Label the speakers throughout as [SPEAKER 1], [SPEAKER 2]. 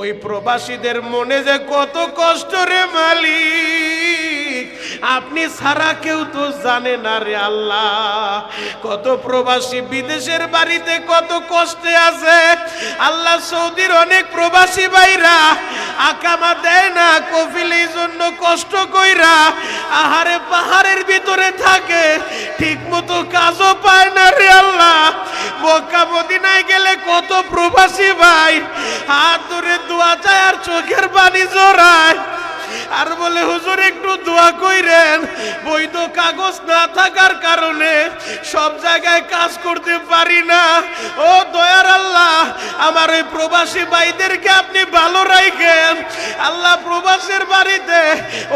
[SPEAKER 1] ওই প্রবাসীদের মনে যে কত কষ্ট রে মালিক। আপনি সারা কেউ তো জানে না রে আল্লাহ। কত প্রবাসী বিদেশের বাড়িতে কত কষ্টে আছে। আল্লাহ সৌদির অনেক প্রবাসী ভাইরা আকামা দেয় না, কফিল এই জন্য কষ্ট কইরা আহারে পাহাড়ের ভিতরে থাকে ঠিক মতো কাজও পায় না রে আল্লাহ। মক্কা মদিনায় গেলে কত প্রবাসী ভাই, হাত ধরে দোয়া চায় আর চোখের পানি জোড়ায়। আর বলে, হুজুর, একটু দোয়া কইরেন। বৈধ কাগজ না থাকার কারণে সব জায়গায় কাজ করতে পারি না। ও দয়ার আল্লাহ, আমার ওই প্রবাসী ভাইদেরকে আপনি ভালো রাখেন আল্লাহ প্রবাসের বাড়িতে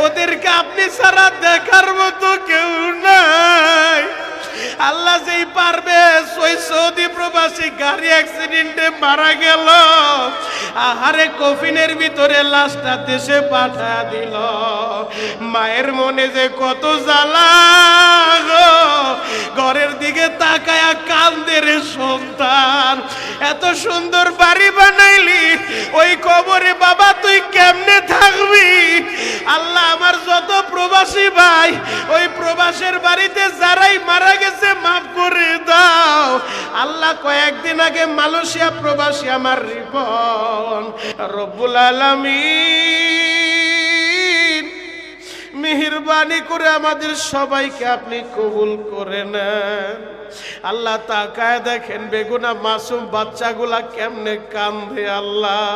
[SPEAKER 1] ওদেরকে আপনি ছাড়া দেখার মতো কেউ নাই। আল্লাহ যেই পারবে, ওই সৌদি প্রবাসী গাড়ি অ্যাক্সিডেন্টে মারা গেল। আহারে কফিনের ভিতরে লাশটা দেশে পাঠা দিল। মায়ের মনে যে কত জ্বালা ঘরের দিকে তাকায় কান্দের সন্তান। এত সুন্দর বাড়ি বানাইলি আগে প্রবাসী আমার রিপন। রব্বুল আলামিন, মেহরবানি করে আমাদের সবাইকে আপনি কবুল করে নেন। আল্লাহ তাকায় দেখেন বেগুনা মাসুম বাচ্চাগুলা কেমনে কান্দে আল্লাহ।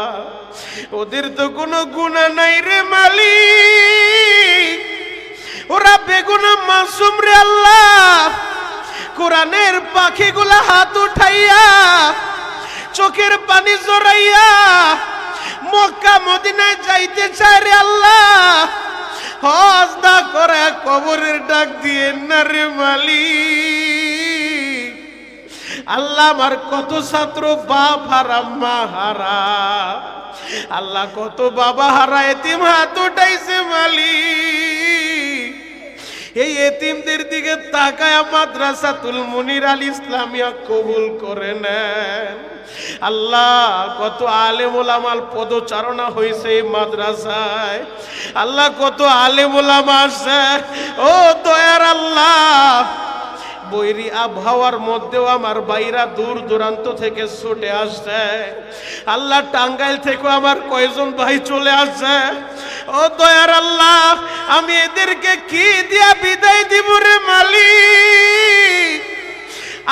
[SPEAKER 1] ওদের তো কোনো গুণা নাই রে মালিক। ওরা বেগুনা মাসুম রে আল্লাহ। কোরআনের পাখিগুলা হাত উঠাইয়া চোখের পানি জড়াইয়া মক্কা মদিনায় যাইতে চায় রে আল্লাহ। হজ করে কবরের ডাক দিয়ে, না রে মালিক, আল্লাহ আমার কত ছাত্র বাপ হারা মা হারা। আল্লাহ কত বাবা হারা, এতিম হাত উঠাইছে মালিক। এই এতিমদের দিকে তাকায় মাদ্রাসাতুল মুনির আল ইসলামিয়া কবুল করে নেন। আল্লাহ, কত আলেম ওলামাল পদচারণা হয়েছে এই মাদ্রাসায়। আল্লাহ, কত আলেম ওলামা আসছে। ও দয়ার আল্লাহ বৈরি আবহাওয়ার মধ্যেও আমার বাইরা দূর দূরান্ত থেকে ছুটে আসছে। আল্লাহ টাঙ্গাইল থেকেও আমার কয়জন ভাই চলে আসছে। ও দয়ার আল্লাহ, আমি এদেরকে কি দিয়া বিদায় দিব রে মালিক?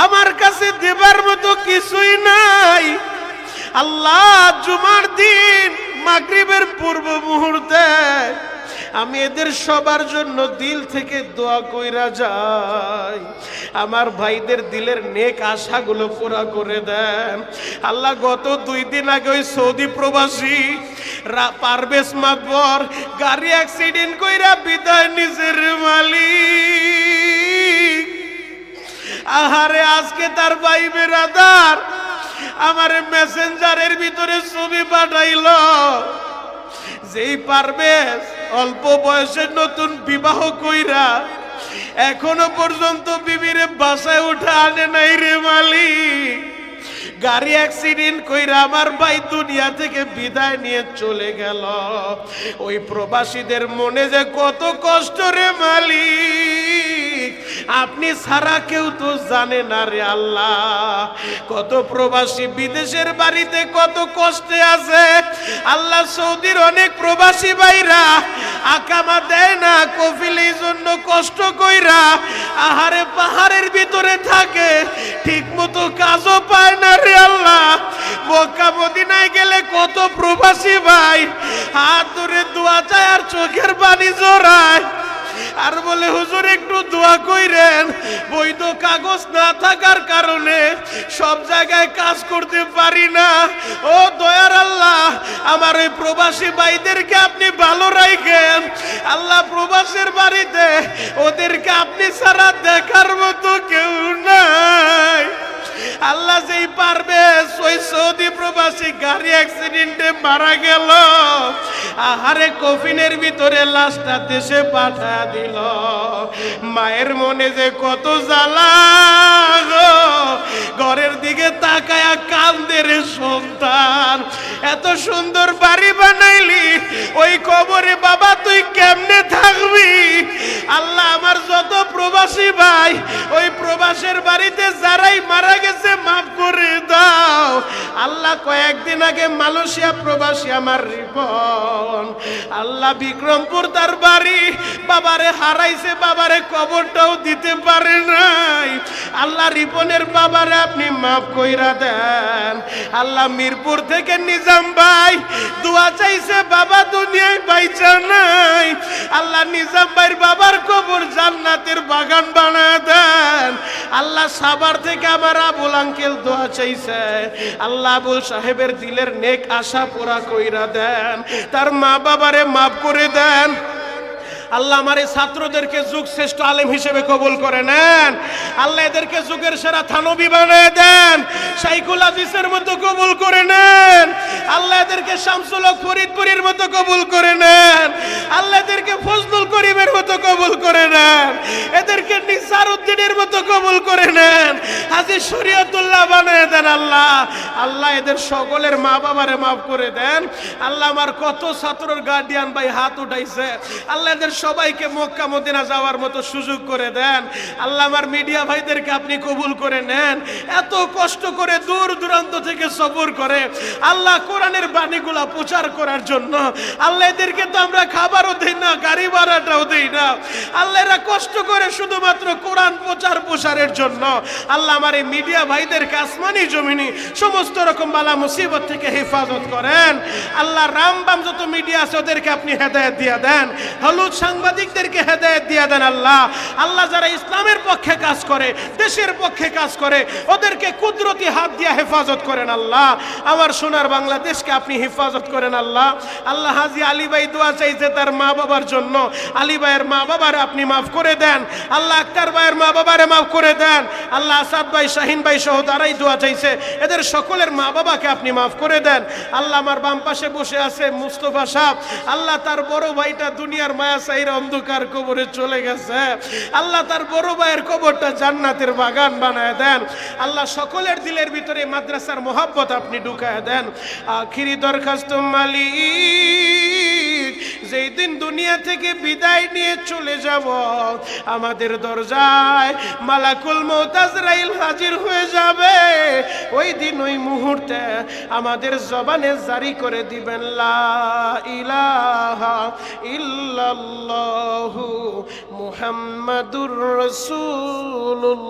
[SPEAKER 1] আমার কাছে দেবার মতো কিছুই নাই। আল্লাহ, জুমার দিন মাগরিবের পূর্ব মুহূর্তে আমি এদের সবার জন্য দিল থেকে দোয়া কইরা যাই। আমার ভাইদের দিলের নেক আশাগুলো পুরা করে দেন। আল্লাহ, গত দুই দিন আগে ওই সৌদি প্রবাসী রা- পারভেজ মাতবর গাড়ি অ্যাক্সিডেন্ট কইরা বিদায় নিজের মালিক। আহারে, আজকে তার ভাই বেরাদার আমার মেসেঞ্জারের ভিতরে ছবি পাঠাইল। যেই পারবে অল্প বয়সে নতুন বিবাহ কইরা এখনও পর্যন্ত বিবিরে বাসায় উঠা আনে নাই রে মালিক। গাড়ি অ্যাক্সিডেন্ট কইরা আমার ভাই দুনিয়া থেকে বিদায় নিয়ে চলে গেল। ওই প্রবাসীদের মনে যে কত কষ্ট রে মালিক। আপনি সারা কেউ তো জানে না রে আল্লাহ। কত প্রবাসী বিদেশের বাড়িতে কত কষ্টে আছে। আল্লাহ সৌদির অনেক প্রবাসী ভাইরা আকামা দেয় না, কফিল এই জন্য কষ্ট কইরা আহারে পাহাড়ের ভিতরে থাকে ঠিক মতো কাজও পায় না রে আল্লাহ। মক্কা মদিনায় গেলে কত প্রবাসী ভাই, হাত ধরে দোয়া চায় আর চোখের পানি আর বলে, হুজুর, একটু দোয়া কইরেন। বৈধ কাগজ না থাকার কারণে সব জায়গায় কাজ করতে পারি না। ও দয়ার আল্লাহ, আমার ওই প্রবাসী ভাইদেরকে আপনি ভালো রাখেন আল্লাহ প্রবাসের বাড়িতে ওদেরকে আপনি ছাড়া দেখার মতো কেউ নাই। আল্লাহ যেই পারবে, ওই সৌদি প্রবাসী গাড়ি অ্যাক্সিডেন্টে মারা গেল। আহারে কফিনের ভিতরে লাশটা দেশে পাঠা দিল। মায়ের মনে যে কত জ্বালা ঘরের দিকে তাকায়া কান্দে রে সন্তান। এত সুন্দর বাড়ি বানাইলি, ওই কবরে বাবা তুই কেমনে থাকবি? আল্লাহ আমার যত প্রবাসী ভাই, ওই প্রবাসের বাড়িতে যারাই মারা গেছে, মাফ করে দাও। আল্লাহ কয়েকদিন আগে মালয়েশিয়া প্রবাসী আমার রিপন। আল্লাহ বিক্রমপুর তার বাড়ি, বাবারে হারাইছে, বাবারে কবরটাও দিতে পারে নাই। আল্লাহ রিপনের বাবারে আপনি মাফ কইরা দেন। আল্লাহ মিরপুর থেকে নিজাম ভাই দোয়া চাইছে, বাবা দুনিয়ায় বাইচা নাই। আল্লাহ নিজাম ভাইয়ের বাবার কবর জান্নাতের বাগান বানা দেন। আল্লাহ সাবার থেকে আমার আবুল আঙ্কেল দোয়া চাইছে। আল্লাহ আবুল সাহেবের দিলের নেক আশা পুরা কইরা দেন। তার মা বাবারে মাফ করে দেন। আল্লাহ আমার এই ছাত্রদেরকে যুগ শ্রেষ্ঠ আলেম হিসেবে কবুল করে নেন। আল্লাহ এদেরকে যুগের সেরা থানবী বানিয়ে দেন। সাইকুল আজিসের মতো কবুল করে নেন। আল্লাহ এদেরকে শামসুল ফরিদপুরের মতো কবুল করে নেন। আল্লাহ এদেরকে ফজলুল করিমের মতো কবুল করে নেন। এদেরকে নিসার উদ্দিনের মতো কবুল করে নেন। হাজির শরীয়তুল্লাহ বানিয়ে দেন আল্লাহ। আল্লাহ এদের সকলের মা বাবারে মাফ করে দেন। আল্লাহ আমার কত ছাত্রর গার্ডিয়ান ভাই হাত উঠাইছে। আল্লাহ এদের সবাইকে মক্কা মদিনা যাওয়ার মতো সুযোগ করে দেন। আল্লাহ আমার মিডিয়া ভাইদেরকে আপনি কবুল করে নেন। এত কষ্ট করে দূর দূরান্ত থেকে সফর করে আল্লাহ কোরআনের বাণীগুলা প্রচার করার জন্য। আল্লাহ এদেরকে তো আমরা খাবারও দিই না, গাড়ি ভাড়াটাও দিই না। আল্লাহ এরা কষ্ট করে শুধুমাত্র কোরআন প্রচার প্রসারের জন্য। আল্লাহ আমার এই মিডিয়া ভাইদেরকে আসমানি জমিনি সমস্ত রকম বালা মুসিবত থেকে হেফাজত করেন। আল্লাহ রামবাম যত মিডিয়া আছে ওদেরকে আপনি হেদায়ত দিয়ে দেন। হলুদ সাংবাদিকদেরকে হেদায়ত দিয়ে দেন আল্লাহ। আল্লাহ যারা ইসলামের পক্ষে কাজ করে, দেশের পক্ষে কাজ করে, ওদেরকে কুদরতি হাত দিয়ে হেফাজত করেন আল্লাহ। আমার সোনার বাংলাদেশকে আপনি হেফাজত করেন আল্লাহ। আল্লাহ হাজি আলী ভাই দোয়া চাইছে তার মা বাবার জন্য। আলী ভাইয়ের মা বাবার আপনি মাফ করে দেন। আল্লাহ আক্তার ভাইয়ের মা বাবারে মাফ করে দেন। আল্লাহ আসাদ ভাই, শাহিন ভাই সহ তারাই দোয়া চাইছে। এদের সকলের মা বাবাকে আপনি মাফ করে দেন। আল্লাহ আমার বাম পাশে বসে আছে মুস্তফা সাহ। আল্লাহ তার বড় ভাইটা দুনিয়ার মায়া সাইর অন্ধকার কবরে চলে গেছে। আল্লাহ তার বড় ভাইয়ের কবরটা জান্নাতের বাগান বানায় দেন। আল্লাহ সকলের দিলের ভিতরে মাদ্রাসার মোহাব্বত আপনি ঢুকায় দেন। আখিরি দরখাস্ত মালিক, যেই দিন দুনিয়া থেকে বিদায় নিয়ে চলে যাব, আমাদের দরজায় মালাকুল মৌতাজরাইল হাজির হয়ে যাবে। ওই দিন, ওই মুহূর্তে আমাদের জবানে জারি করে দিবেন, লা ইলাহা ইল্লাল্লাহু মুহাম্মাদুর রাসূলুল্লাহ।